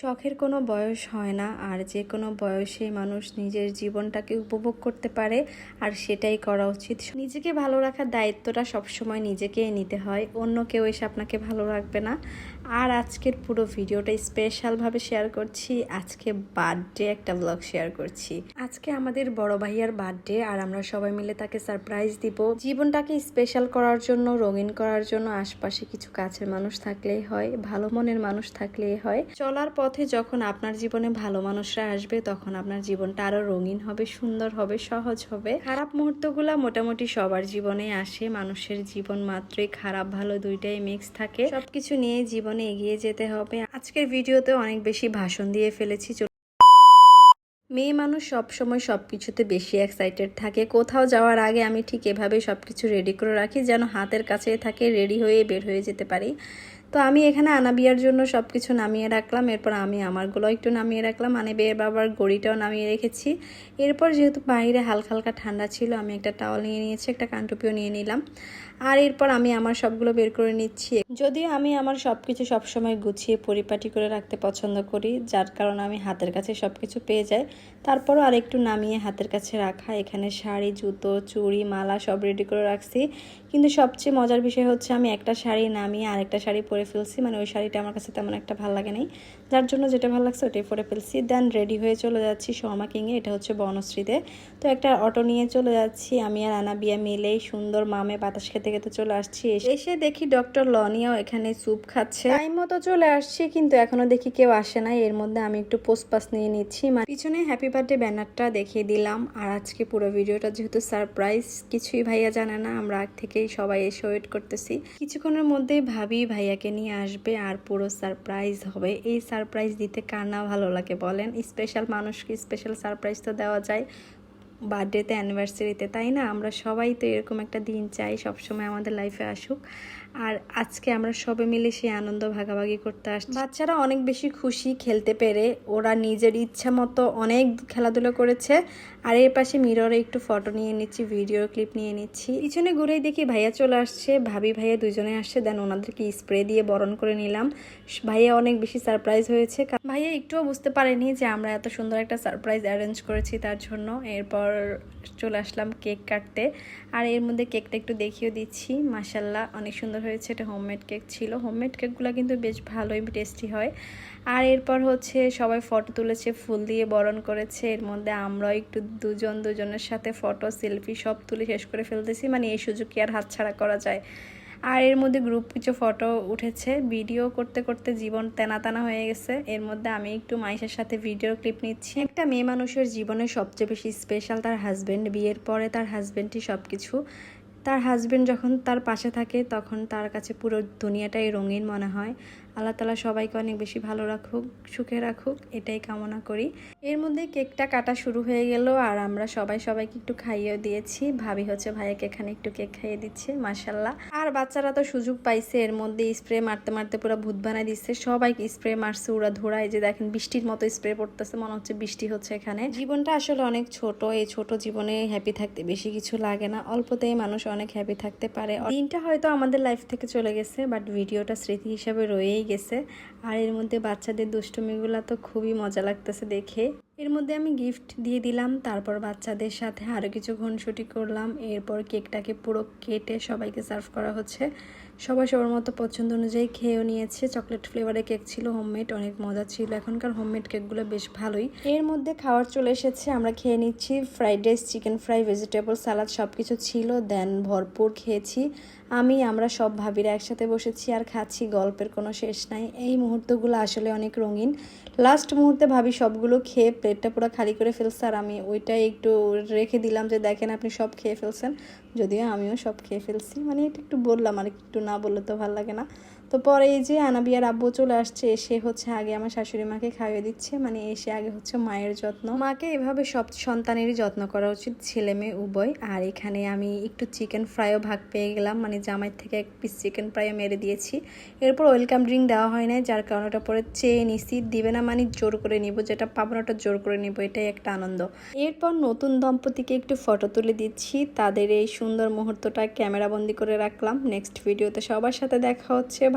শখের কোনো বয়স হয় না, আর যে কোনো বয়সে মানুষ নিজের জীবনটাকে উপভোগ করতে পারে, আর সেটাই করা উচিত। নিজেকে ভালো রাখার দায়িত্বটা সবসময় নিজেকেই নিতে হয়, অন্য কেউ এসে আপনাকে ভালো রাখবে না। আর আজকের পুরো ভিডিওটা স্পেশালভাবে শেয়ার করছি, আজকে বার্থডে একটা ব্লগ শেয়ার করছি। আজকে আমাদের বড় ভাইয়ার বার্থডে আর আমরা সবাই মিলে তাকে সারপ্রাইজ দিব। জীবনটাকে স্পেশাল করার জন্য, রঙিন করার জন্য, আশপাশে কিছু কাছের মানুষ থাকলেই হয়, ভালো মনের মানুষ থাকলেই হয়। চলার পথে যখন আপনার জীবনে ভালো মানুষরা আসবে, তখন আপনার জীবনটা আরও রঙিন হবে, সুন্দর হবে, সহজ হবে। খারাপ মুহূর্তগুলো মোটামুটি সবার জীবনে আসে। মানুষের জীবন মাত্রই খারাপ, ভালো দুইটাই মিক্স থাকে। সবকিছু নিয়ে জীবনে এগিয়ে যেতে হবে। আজকের ভিডিওতে অনেক বেশি ভাষণ দিয়ে ফেলেছি। মেয়ে মানুষ সব সময় সব কিছুতে বেশি এক্সাইটেড থাকে। কোথাও যাওয়ার আগে আমি ঠিক এভাবে সব কিছু রেডি করে রাখি, যেন হাতের কাছে থাকে রেডি হয়ে বের হয়ে যেতে পারি। তো আমি এখানে আনাবিয়ার জন্য সব কিছু নামিয়ে রাখলাম। এরপর আমি আমারগুলো একটু নামিয়ে রাখলাম। মানে বের বাবার গড়িটাও নামিয়ে রেখেছি। এরপর যেহেতু বাইরে হালকা হালকা ঠান্ডা ছিল, আমি একটা টাওয়াল নিয়ে নিয়েছি, একটা কানটুপিও নিয়ে নিলাম। আর এরপর আমি আমার সবগুলো বের করে নিচ্ছি। যদিও আমি আমার সব কিছু সবসময় গুছিয়ে পরিপাটি করে রাখতে পছন্দ করি, যার কারণে আমি হাতের কাছে সব কিছু পেয়ে যাই। তারপরও আর একটু নামিয়ে হাতের কাছে রাখা, এখানে শাড়ি, জুতো, চুড়ি, মালা সব রেডি করে রাখছি। কিন্তু সবচেয়ে মজার বিষয় হচ্ছে আমি একটা শাড়ি নামিয়ে আরেকটা শাড়ি পরে ফেলছি। মানে ওই শাড়িটা আমার কাছে তেমন একটা ভালো লাগে নাই। যার জন্য যেটা ভালো লাগছে ওটাই পরে ফেলছি। দেন রেডি হয়ে চলে যাচ্ছি শর্মা কিংয়ে এটা হচ্ছে বনশ্রীতে। তো একটা অটো নিয়ে চলে যাচ্ছি। আমি আর আনা বিয়া মিলেই সুন্দর মামে বাতাস খেতে খেতে চলে আসছি। এসে দেখি ডক্টর লনিয়াও এখানে স্যুপ খাচ্ছে। টাইম মতো চলে আসছি, কিন্তু এখনও দেখি কেউ আসে না এর মধ্যে আমি একটু পোস্ট পাস নিয়ে নিচ্ছি। মানে পিছনে হ্যাপি বার্থডে ব্যানারটা দেখিয়ে দিলাম। আর আজকে পুরো ভিডিওটা যেহেতু সারপ্রাইজ কিছুই ভাইয়া জানে না, আমরা আগ থেকেই সবাই এসে ওয়েট করতেছি। কিছুক্ষণের মধ্যে ভাবি ভাইয়াকে নিয়ে আসবে আর পুরো সারপ্রাইজ হবে। এই সারপ্রাইজ দিতে কার না ভালো লাগে বলেন? স্পেশাল মানুষকে স্পেশাল সারপ্রাইজ তো দেওয়া যায়। বার্থডেতে অ্যানিভার্সারিতে তাই না? আমরা সবাই তো এরকম একটা দিন চাই, সবসময় আমাদের লাইফে আসুক। আর আজকে আমরা সবে মিলে সেই আনন্দ ভাগাভাগি করতে আসছি। বাচ্চারা অনেক বেশি খুশি খেলতে পেরে, ওরা নিজের ইচ্ছা মতো অনেক খেলাধুলা করেছে। আর এর পাশে মিররে একটু ফটো নিয়ে নিচ্ছি ভিডিও ক্লিপ নিয়ে নিচ্ছি। পিছনে ঘুরেই দেখি ভাইয়া চলে আসছে, ভাবি ভাইয়া দুজনে আসছে। দেন ওনাদেরকে স্প্রে দিয়ে বরণ করে নিলাম। ভাইয়া অনেক বেশি সারপ্রাইজ হয়েছে। ভাইয়া একটুও বুঝতে পারেনি যে আমরা এত সুন্দর একটা সারপ্রাইজ অ্যারেঞ্জ করেছি তার জন্য। এরপর চলে আসলাম কেক কাটতে। আর এর মধ্যে কেকটা একটু দেখিয়ে দিচ্ছি। মাসাল্লাহ অনেক সুন্দর হয়েছে। এটা হোমমেড কেক ছিল। হোমমেড কেকগুলো কিন্তু বেশ ভালোই টেস্টি হয়। আর এরপর হচ্ছে সবাই ফটো তুলেছে, ফুল দিয়ে বরণ করেছে। এর মধ্যে আমরাও একটু দুজন দুজনের সাথে ফটো সেলফি সব তুলে শেষ করে ফেলতেছি। মানে এই সুযোগ কি আর হাতছাড়া করা যায়? আর এর মধ্যে গ্রুপ কিছু ফটো উঠেছে ভিডিও করতে করতে জীবন তেনা তেনা হয়ে গেছে। এর মধ্যে আমি একটু মাইশের সাথে ভিডিও ক্লিপ নিচ্ছি। একটা মেয়ে মানুষের জীবনে সবচেয়ে বেশি স্পেশাল তার হাজব্যান্ড বিয়ের পরে তার হাজব্যান্ডটি সব কিছু তার হাজব্যান্ড যখন তার পাশে থাকে, তখন তার কাছে পুরো দুনিয়াটাই রঙিন মনে হয়। আল্লাহ তালা সবাইকে অনেক বেশি ভালো রাখুক, সুখে রাখুক, এটাই কামনা করি। এর মধ্যে কেকটা কাটা শুরু হয়ে গেল আর আমরা সবাই সবাইকে একটু খাইয়েও দিয়েছি। ভাবি হচ্ছে ভাইয়াকে এখানে একটু কেক খাইয়ে দিচ্ছে মাসাল্লাহ আর বাচ্চারা তো সুযোগ পাইছে, এর মধ্যে স্প্রে মারতে মারতে পুরো ভূত বানাই দিচ্ছে। সবাইকে স্প্রে মারছে, ওরা ধোড়ায় যে দেখেন বৃষ্টির মতো স্প্রে পড়তেছে, মনে হচ্ছে বৃষ্টি হচ্ছে এখানে। জীবনটা আসলে অনেক ছোট, এই ছোট জীবনে হ্যাপি থাকতে বেশি কিছু লাগে না। অল্পতেই মানুষ অনেক হ্যাপি থাকতে পারে। দিনটা হয়তো আমাদের লাইফ থেকে চলে গেছে বাট ভিডিওটা স্মৃতি হিসাবে রয়েই গেছে। আর এর মধ্যে বাচ্চাদের দুষ্টুমিগুলো তো খুবই মজা লাগতেছে দেখে। এর মধ্যে আমি গিফট দিয়ে দিলাম, তারপর বাচ্চাদের সাথে আরও কিছু ঘনসুটি করলাম। এরপর কেকটাকে পুরো কেটে সবাইকে সার্ভ করা হচ্ছে। সবাই সবার মতো পছন্দ অনুযায়ী খেয়েও নিয়েছে। চকলেট ফ্লেভারের কেক ছিল হোমমেড অনেক মজা ছিল। এখনকার হোমমেড কেকগুলো বেশ ভালোই। এর মধ্যে খাওয়ার চলে এসেছে, আমরা খেয়ে নিচ্ছি। Fried rice chicken fry vegetable salad সব কিছু ছিল। দেন ভরপুর খেয়েছি। আমি, আমরা সব ভাবিরা একসাথে বসেছি আর খাচ্ছি, গল্পের কোনো শেষ নাই। এই মুহূর্তগুলো আসলে অনেক রঙিন। লাস্ট মুহূর্তে ভাবি সবগুলো খেয়ে প্লেটটা পুরো খালি করে ফেলছে আর আমি ওইটাই একটু রেখে দিলাম যে, দেখেন আপনি সব খেয়ে ফেলছেন। যদিও আমিও সব খেয়ে ফেলছি। মানে এটা একটু বললাম, আর একটু না বললে তো ভালো লাগে না। তো পরে এই যে আনাবিয়ার আব্বু চলে আসছে, এসে হচ্ছে আগে আমার শাশুড়ি মাকে খাইয়ে দিচ্ছে মানে এসে আগে হচ্ছে মায়ের যত্ন। মাকে এভাবে সব সন্তানেরই যত্ন করা উচিত, ছেলে মেয়ে উভয়। আর এখানে আমি একটু চিকেন ফ্রাইও ভাগ পেয়ে গেলাম মানে জামাই থেকে এক পিস চিকেন ফ্রাইও মেরে দিয়েছি। এরপর ওয়েলকাম ড্রিঙ্ক দেওয়া হয় না যার কারণে ওটা পরে চেয়ে নিছি, দিবে না মানে জোর করে নিব, যেটা পাবো না ওটা জোর করে নিব, এটাই একটা আনন্দ। এরপর নতুন দম্পতিকে একটু ফটো তুলে দিচ্ছি, তাদের এই সুন্দর মুহূর্তটা ক্যামেরা বন্দি করে রাখলাম। নেক্সট ভিডিওতে সবার সাথে দেখা হচ্ছে